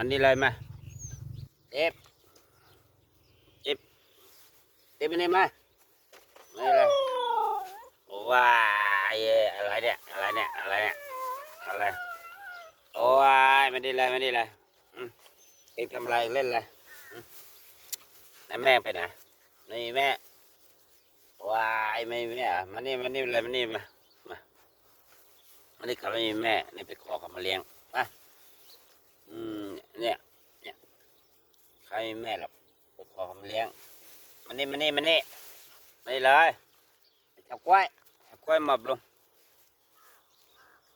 อันนี้เลยมาเจ็บเจ็บเจ็บอันนี้มาไม่เลยว้ายอะไรเนี่ยอะไรเนี่ยอะไรเนี่ยอะไรโอ้ยไม่ได้เลยไม่ได้เลยเอ็งทำอะไรเล่นอะไรอืมแล้วแม่ไปไหนนี่แม่ว้ายไม่มีแม่มานี่มานี่เลยมานี่มามานี่เขาไม่มีแม่นี่ไปขอเขามาเลี้ยง อืมเนี่ย เนี่ย ใครแม่หรอกไปขอเขามเลี้ยง มันนี่มันนี่มันนี่ไม่เลยจับกล้วยจับกล้วยมอบลง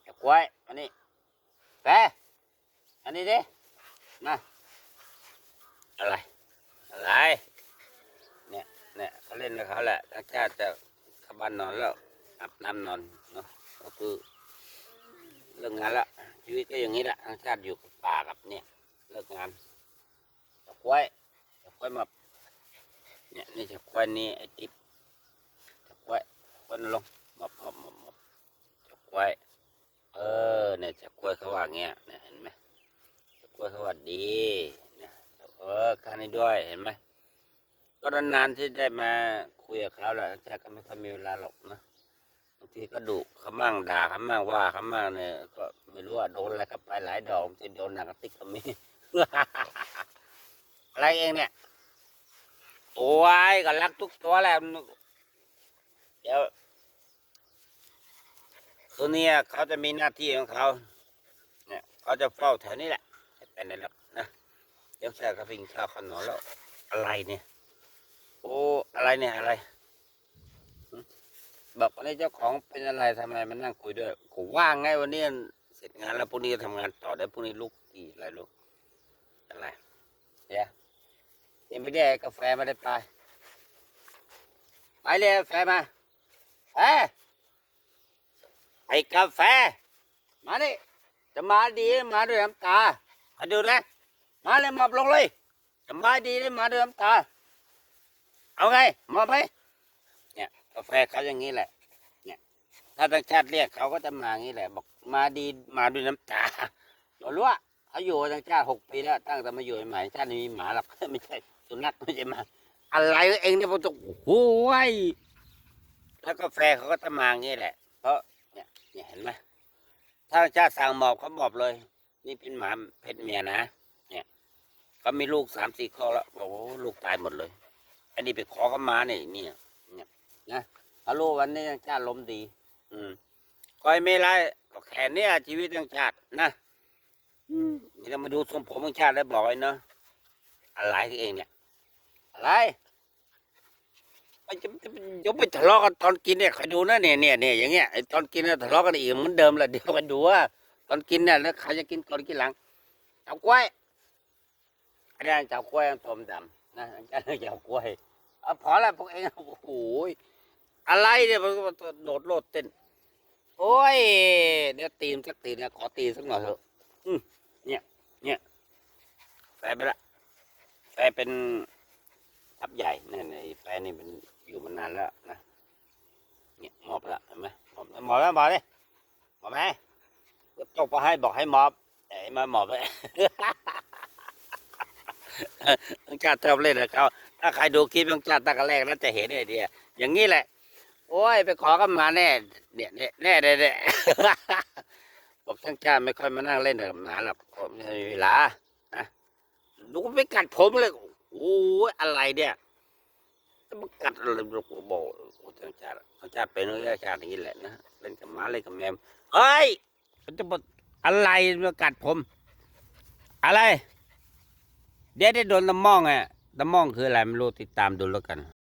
จับกล้วยมานี่แปอันนี้ดิมาอะไรอะไรเนี่ยเนี่ยเขาเล่นกับเขาแหละทั้งชาติจะขบ้านนอนแล้วอาบน้ำนอนเนาะก็คือเลิกงานละ ชีวิตก็อย่างนี้แหละทางชาติอยู่กับป่ากับเนี่ยเลิกงานจะควายจะควายมาเนี่ยนี่จะควายนี่ไอติ๊บจะควายควายลงมอบมอมอบมอบจะควายเออเนี่ยจะควายเขาว่าเงี้ยเนี่ยเห็นไหมจะควายเขาว่าดีเนี่ยเออข้านี้ด้วยเห็นไหมก็นานๆที่ได้มาคุยกับเขาแหละแต่ก็ไม่ค่อยมีเวลาหรอกนะ บางทีก็ดุเขามั่งด่าเขามั่งว่าเขามั่งเนี่ย ก็ไม่รู้ว่าโดนอะไรก็ไปหลายดอกบางทีโดนหนังกระติกก็มี อะไรเองเนี่ย โอ้ยก็รักทุกตัวแหละเดี๋ยวตัวเนี้ยเขาจะมีหน้าที่ของเขา เนี่ยเขาจะเฝ้าแถวนี้แหละเป็นได้แล้วนะเดี๋ยวแช่เขาพิงข้าวขนมแล้วอะไรเนี่ย โอ้ อะไรเนี่ย อะไร บอกวันนี้เจ้าของเป็นอะไรทำไมมานั่งคุยด้วยกูว่างไงวันนี้เสร็จงานแล้วพรุ่งนี้ทำงานต่อได้พรุ่งนี้ลุกกี่อะไรลุกอะไรเดี๋ยยังไม่ได้กาแฟมาได้ไปไปเลยกาแฟมาเอ้ไอ้กาแฟ มาดิจะมาดีมาด้วยน้ำตามาดูนะมาเลยมอบลงเลยจะมาดีเลยมาด้วยน้ำตา เอาไงมอบไหม กาแฟเขาอย่างนี้แหละ เนี่ย ถ้าต่างชาติเรียกเขาก็จะมาอย่างนี้แหละ บอกมาดีมาด้วยน้ำตาเรารู้ว่าเขาอยู่ต่างชาติหกปีแล้ว ตั้งแต่มาอยู่ใหม่ชาตินี้มีหมาหรอกไม่ใช่สุนัขไม่ใช่มาอะไรเองเนี่ยผมต้องโอ้ยแล้วกาแฟเขาก็จะมาอย่างนี้แหละ เพราะเนี่ยเนี่ยเห็นไหมถ้าต่างชาติสั่งหมอบเขาหมอบเลย นี่เป็นหมาเพศเมียนะเนี่ยเขามีลูกสามสี่ข้อแล้วบอกว่าลูกตายหมดเลย อันนี้ไปขอเขามาเนี่ยเนี่ย นะฮัลโหลวันนี้ยังชาติลมดี อืมคอยไม่ไรก็แค่เนี้ยชีวิตยังชาตินะอืมนี่เรามาดูทรงผมของชาติแล้วบอกไอ้เนาะอะไรเองเนี่ย อะไรไปจะจะยกไปทะเลาะกันตอนกินเนี่ยคอยดูนะเนี่ยเนี่ยเนี่ยอย่างเงี้ยไอ้ตอนกินเนี่ยทะเลาะกันอีกเหมือนเดิมแหละเดี๋ยวกันดูว่า ตอนกินเนี่ยแล้วใครจะกินก่อนกินหลังเจ้ากล้วยอันนี้เจ้ากล้วยต้มดำนะอันนี้เจ้ากล้วยเอาพอแล้วพวกเองโอ้โห อะไรเนี่ยมันก็โดดโลดเต้น โอ้ย เดี๋ยวตีมสักตีนะขอตีสักหน่อยเถอะอืมเนี่ย เนี่ยแฟนไปละแฟนเป็นทับใหญ่เนี่ยไแฟนนี่มันอยู่มานานแล้วนะ เนี่ยหมอบละเห็นไหมหมอบหมอบแล้วหมอบเลยหมอบไหมตกไปให้บอกให้หมอบไอ้มาหมอบเลยต้องชาติชอบเล่นกับเขาถ้าใครดูคลิปต้องชาติตั้งแต่แรกแล้วจะเห็นไอเดียอย่างนี้แหละ โอ้ย ไปขอกันมาแน่เนี่ยเนี่ยแน่แน่แน่บอกช่างชาติไม่ค่อยมานั่งเล่นกับหมาหรอกผมไม่มีเวลานะดูไปกัดผมเลยโอ้ยอะไรเนี่ยจะมากัดอะไรบอกบอกโอ้ช่างชาติช่างชาติเป็นเรื่องชาติอย่างนี้แหละนะเล่นกับหมาเล่นกับแมวเฮ้ยมันจะมาอะไรมากัดผม อะไร เดี๋ยวได้โดนตะม่องอะตะม่องคืออะไรไม่รู้ติดตามดูแล้วกัน